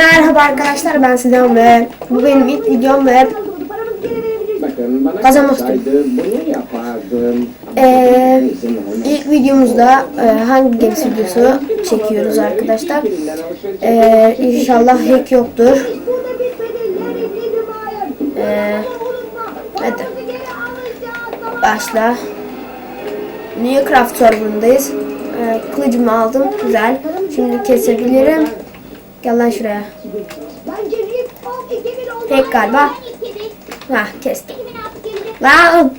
Merhaba arkadaşlar ben Sinan ve bu benim ilk videom ve Kazanmıştım. Ee, ilk videomuzda e, hangi games videosu çekiyoruz arkadaşlar. Ee, inşallah hack yoktur. Ee, hadi başla. Minecraft serverındayız. Ee, kılıcımı aldım güzel. Şimdi kesebilirim. Gel lan şuraya. Hack galiba. Ha kestim. Lan!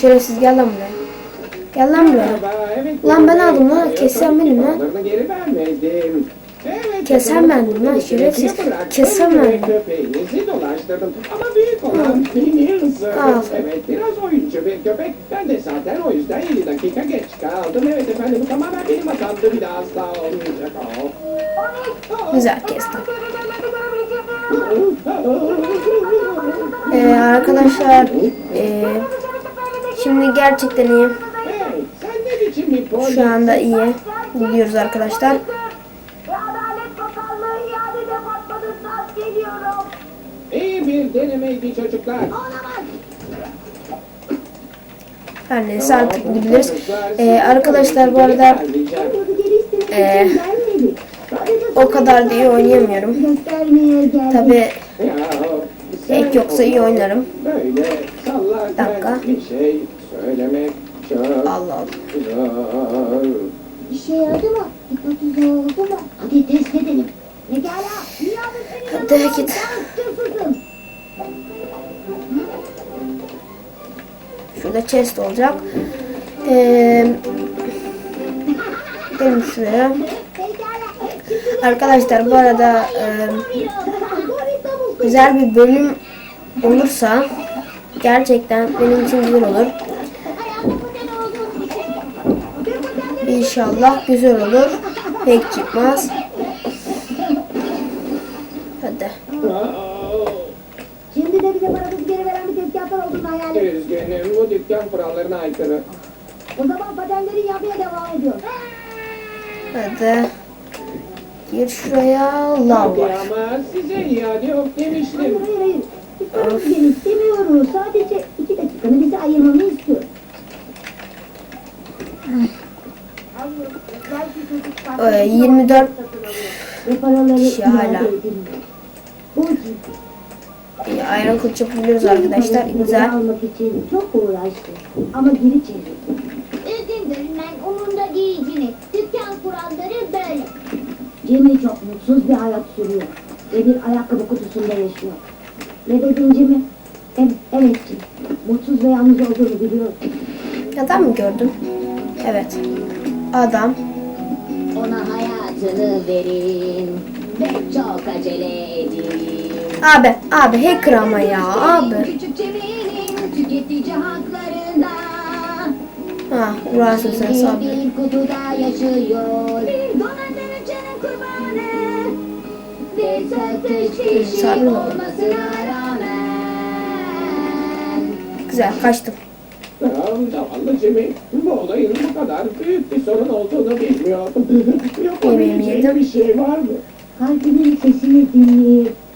Şerefsiz gel lan buraya. Gel lan buraya. Lan ben aldım lan, kesen benim lan. Kesen bendim lan, şerefsiz. Kesen bendim. Ama büyük olan. Al. Evet biraz oyuncu bir köpek. Ben de zaten o yüzden 7 dakika geç kaldım. Evet efendim tamamen benim hatamdı bir daha asla olmayacak. Güzel kestim. Ee, arkadaşlar ee, şimdi gerçekten iyi. Şu anda iyi. Gidiyoruz arkadaşlar. İyi bir denemeydi çocuklar. Her neyse artık gidebiliriz. Ee, arkadaşlar bu arada ee, o kadar da iyi oynayamıyorum. Tabi hack yoksa iyi oynarım. Dakika. bir çok Allah Allah. İşe yaradı mı? Hipnotize oldu mu? Hadi test edelim. Pekala. Dünyanın en Hadi git. Şurada chest olacak. Ee, gidelim şuraya. Arkadaşlar bu arada ee, güzel bir bölüm olursa gerçekten benim için güzel olur. İnşallah güzel olur. Pek çıkmaz. Hadi. Şimdi de bize paramızı geri veren bir et. Üzgünüm bu dükkan kurallarına aykırı. O zaman patenleri yapmaya devam ediyor. Hadi. Gir şuraya. Lav var. ama size iade yok Hayır demiştim. hayır hayır. Biz paramızı geri istemiyoruz. Sadece iki dakikanı bize ayırmamı istiyor. Ee, 24 Ve paraları kişi hala. Bu ayran kılıç yapabiliyoruz arkadaşlar. Güzel. almak için çok uğraştı. Ama geri çevirdi. Üzgündür ben umurumda değil Cini. Dükkan kuralları böyle. Cemil çok mutsuz bir hayat sürüyor. Ve bir ayakkabı kutusunda yaşıyor. Ne dedin Cemil? Evet, evet Cemil. Mutsuz ve yalnız olduğunu biliyorum. Adam mı gördüm? Evet. Adam. Ona hayatını verin ve çok acele edin. Abi. Abi hacker ama ya. Abi. Ha. Burası sen olmasına rağmen. Güzel kaçtım. Zavallı Jimmy. Bu olayın bu kadar büyük bir sorun olduğunu bilmiyordum. Yapabileceğim yedim. bir şey var mı? Kalbinin sesini dinleyip.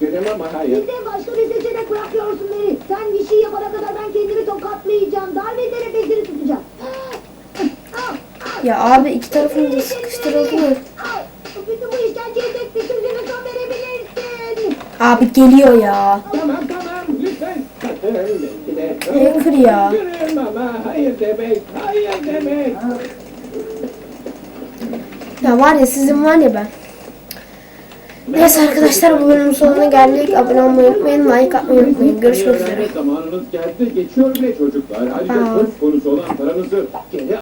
Üzgünüm ama hayır. Bizden başka bir seçenek bırakıyorsun beni. Sen bir şey yapana kadar ben kendimi tokatlayacağım. Darbe ederek bezini tutacağım. Ya abi iki tarafım da sıkıştırıldı mı? Bütün bu işkenceyi tek bir sözüne son verebilirsin. Abi geliyor ya. Tamam tamam lütfen. De. Hacker ya. Ama hayır demek, hayır demek. Ya var ya sizin var ya ben. Neyse arkadaşlar bu bölümün sonuna geldik. Abone olmayı unutmayın. Like atmayı unutmayın. Görüşmek üzere. Zamanınız geldi. Geçiyor bile çocuklar. Ayrıca söz konusu olan paranızı geri